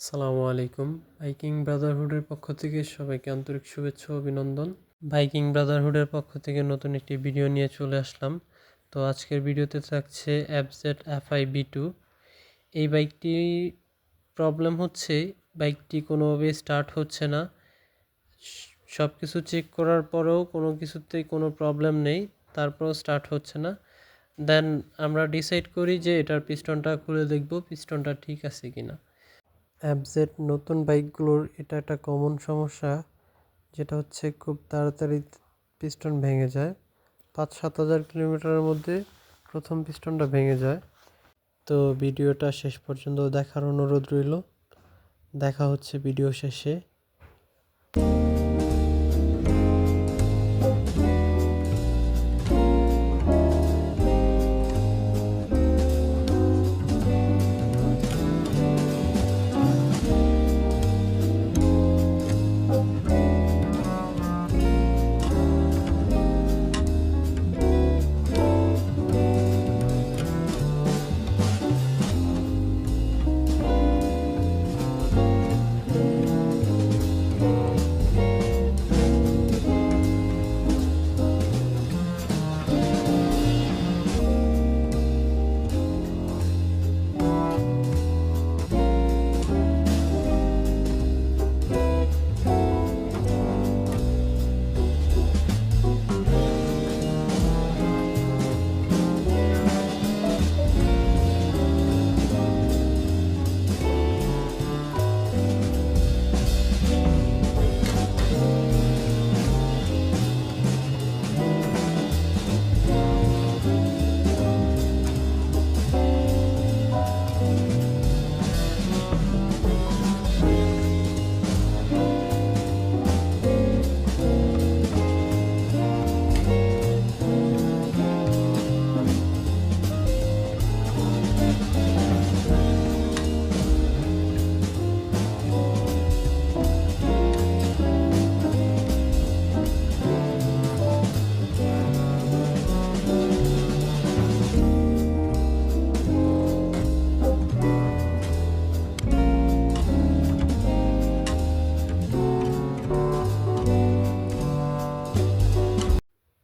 আসসালামু আলাইকুম। বাইকিং ব্রাদারহুডের পক্ষ থেকে সবাইকে আন্তরিক শুভেচ্ছা অভিনন্দন। বাইকিং ব্রাদারহুডের পক্ষ থেকে নতুন একটি ভিডিও নিয়ে চলে আসলাম। তো আজকের ভিডিওতে থাকছে অ্যাপজেড এফআই বি টু এই বাইকটি প্রবলেম হচ্ছে, বাইকটি কোনোভাবে স্টার্ট হচ্ছে না। সব কিছু চেক করার পরেও কোনো কিছুতেই কোনো প্রবলেম নেই, তারপরেও স্টার্ট হচ্ছে না। দেন আমরা ডিসাইড করি যে এটার পিস্টনটা খুলে দেখব, পিস্টনটা ঠিক আছে কিনা। অ্যাপজেড নতুন বাইকগুলোর এটা একটা কমন সমস্যা, যেটা হচ্ছে খুব তাড়াতাড়ি পিস্টন ভেঙে যায়। পাঁচ সাত হাজার কিলোমিটারের মধ্যে প্রথম পিস্টনটা ভেঙে যায়। তো ভিডিওটা শেষ পর্যন্ত দেখার অনুরোধ রইল। দেখা হচ্ছে ভিডিও শেষে।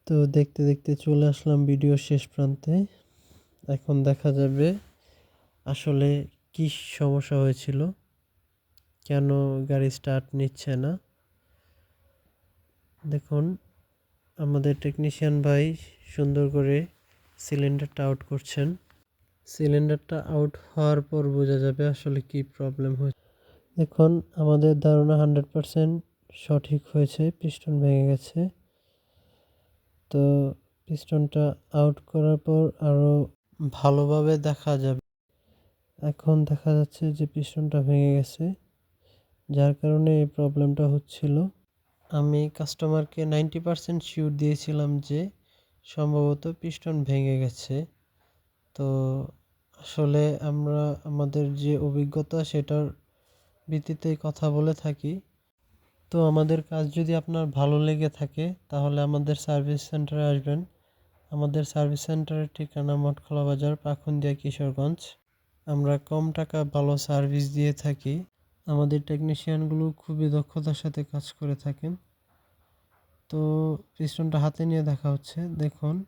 তো দেখতে দেখতে চলে আসলাম ভিডিও শেষ প্রান্তে। এখন দেখা যাবে আসলে কী সমস্যা হয়েছিল। কেন গাড়ি স্টার্ট নিচ্ছে না। দেখুন, আমাদের টেকনিশিয়ান ভাই সুন্দর করে সিলিন্ডারটা আউট করছেন। সিলিন্ডারটা আউট হওয়ার পর বোঝা যাবে আসলে কি প্রবলেম হয়েছে। দেখুন, আমাদের ধারণা হান্ড্রেড পারসেন্ট সঠিক হয়েছে পিস্টন ভেঙে গেছে। তো পিস্টনটা আউট করার পর আরও ভালোভাবে দেখা যাবে। এখন দেখা যাচ্ছে যে পিস্টনটা ভেঙে গেছে, যার কারণে এই প্রবলেমটা হচ্ছিল। আমি কাস্টমারকে নাইনটি পারসেন্ট শিওর দিয়েছিলাম যে সম্ভবত পিস্টন ভেঙে গেছে। তো আসলে আমরা, আমাদের যে অভিজ্ঞতা সেটার ভিত্তিতেই কথা বলে থাকি। তো আমাদের কাজ যদি আপনার ভালো লেগে থাকে, তাহলে আমাদের সার্ভিস সেন্টারে আসবেন। আমাদের সার্ভিস সেন্টারের ঠিকানা মঠখোলা বাজার, পাখুন্দিয়া, কিশোরগঞ্জ। আমরা কম টাকা ভালো সার্ভিস দিয়ে থাকি। আমাদের টেকনিশিয়ানগুলো খুবই দক্ষতার সাথে কাজ করে থাকেন। তো পিস্টনটা হাতে নিয়ে দেখা হচ্ছে। দেখুন।